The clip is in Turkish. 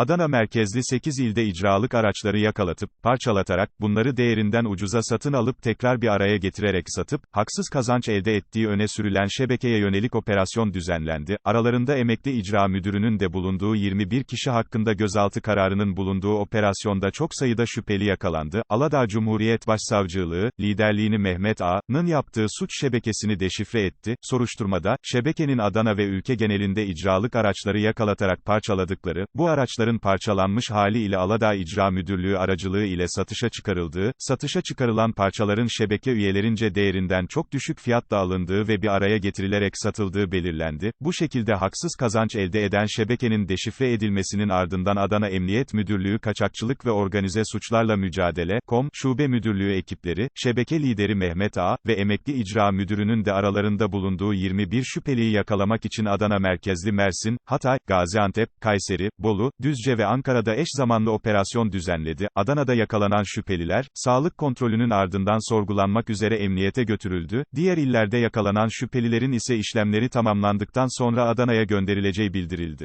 Adana merkezli 8 ilde icralık araçları yakalatıp, parçalatarak, bunları değerinden ucuza satın alıp tekrar bir araya getirerek satıp, haksız kazanç elde ettiği öne sürülen şebekeye yönelik operasyon düzenlendi. Aralarında emekli icra müdürünün de bulunduğu 21 kişi hakkında gözaltı kararının bulunduğu operasyonda çok sayıda şüpheli yakalandı. Aladağ Cumhuriyet Başsavcılığı, liderliğini Mehmet A.'nın yaptığı suç şebekesini deşifre etti. Soruşturmada, şebekenin Adana ve ülke genelinde icralık araçları yakalatarak parçaladıkları, bu araçların parçalanmış hali ile Aladağ İcra Müdürlüğü aracılığı ile satışa çıkarıldığı, satışa çıkarılan parçaların şebeke üyelerince değerinden çok düşük fiyatla alındığı ve bir araya getirilerek satıldığı belirlendi. Bu şekilde haksız kazanç elde eden şebekenin deşifre edilmesinin ardından Adana Emniyet Müdürlüğü Kaçakçılık ve Organize Suçlarla Mücadele, KOM, Şube Müdürlüğü ekipleri, şebeke lideri Mehmet A. ve emekli icra müdürünün de aralarında bulunduğu 21 şüpheliyi yakalamak için Adana merkezli Mersin, Hatay, Gaziantep, Kayseri, Bolu, Düzce ve Ankara'da eş zamanlı operasyon düzenledi. Adana'da yakalanan şüpheliler, sağlık kontrolünün ardından sorgulanmak üzere emniyete götürüldü. Diğer illerde yakalanan şüphelilerin ise işlemleri tamamlandıktan sonra Adana'ya gönderileceği bildirildi.